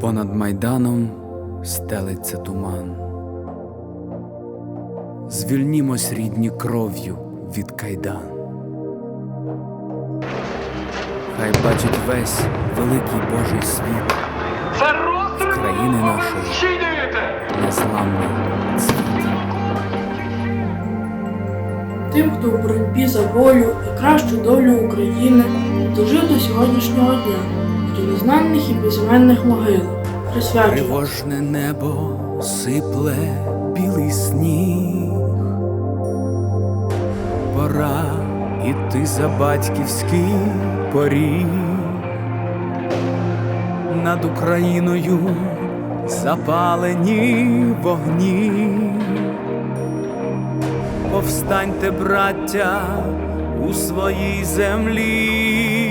Понад майданом стелиться туман. Звільнімось рідні кров'ю від кайдан. Хай бачить весь великий Божий світ, Це розстріл країни нашої. незламний цвіт. Тим, хто в боротьбі за волю і кращу долю України дожив до сьогоднішнього дня, незнаних і безіменних могилах, Тривожне небо сипле білий сніг. Пора іти за батьківський поріг. Над Україною запалені вогні. Повстаньте, браття, у своїй землі.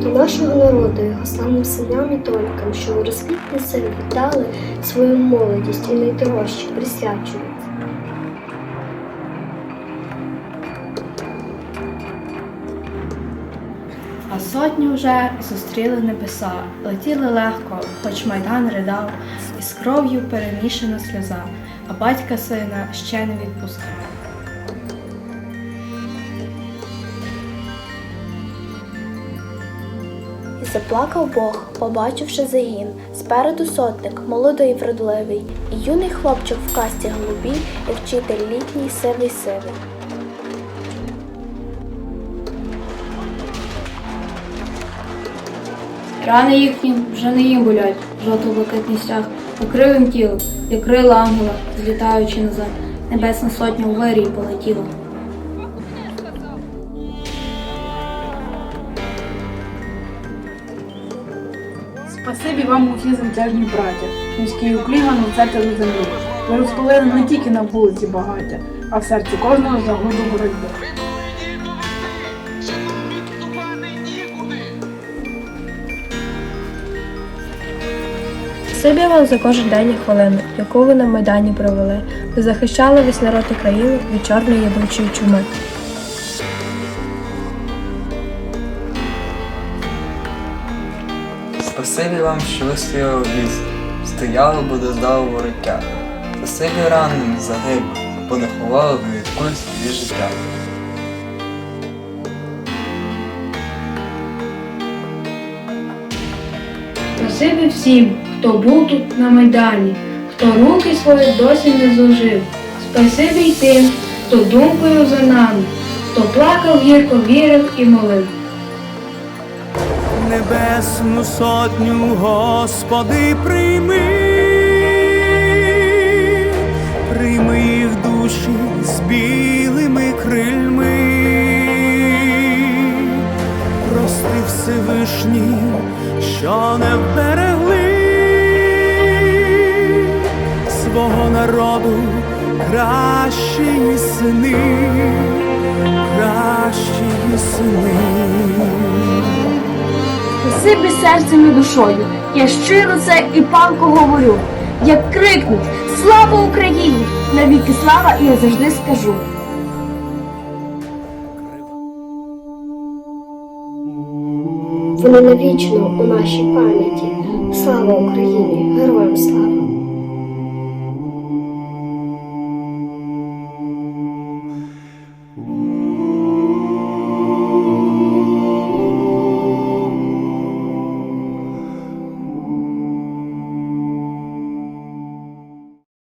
До нашого народу, його славним синам і донькам, що у розквітні сил віддали свою молодість і найдорожче присвячують. А сотні вже зустріли небеса, летіли легко, хоч майдан ридав, і з кров'ю перемішана сльоза, а батька сина ще не відпускав. Заплакав Бог, побачивши загін. Спереду сотник, молодий вродливий, і юний хлопчик в касті голубій, і вчитель літній сивий сивий. Рани їхні вже не їм болять, жовто-блакитний стяг, покрив їм тіло, як крила ангела, злітаючи назад, небесна сотня у вирій полетіла. Спасибі вам усі звитяжні браття, від серця до землі. Ви розпалили не тільки на вулиці багаття, а в серці кожного загоду боротьби. Спасибі вам за кожен день і хвилину, яку ви на Майдані провели. Ви захищали весь народ і країну від чорної ядучої чуми. Спасибі вам, що ви стояли в лісі, стояли, бо доздали вороття. Спасибі ранним загиб, бо не ховали ви від куль своє життя. Спасибі всім, хто був тут на Майдані, хто руки свої досі не зложив. Спасибі й тим, хто думкою за нами, хто плакав гірко, вірив і молив. Небесну сотню, Господи, прийми, прийми їх душі з білими крильми, прости Всевишній, що не вберегли свого народу кращі сини, кращі Спасибі серцем і душою. Я щиро це і палко говорю. Як крикнуть Слава Україні! Навіки слава, і я завжди скажу. Вони навічно у нашій пам'яті. Слава Україні! Героям слава!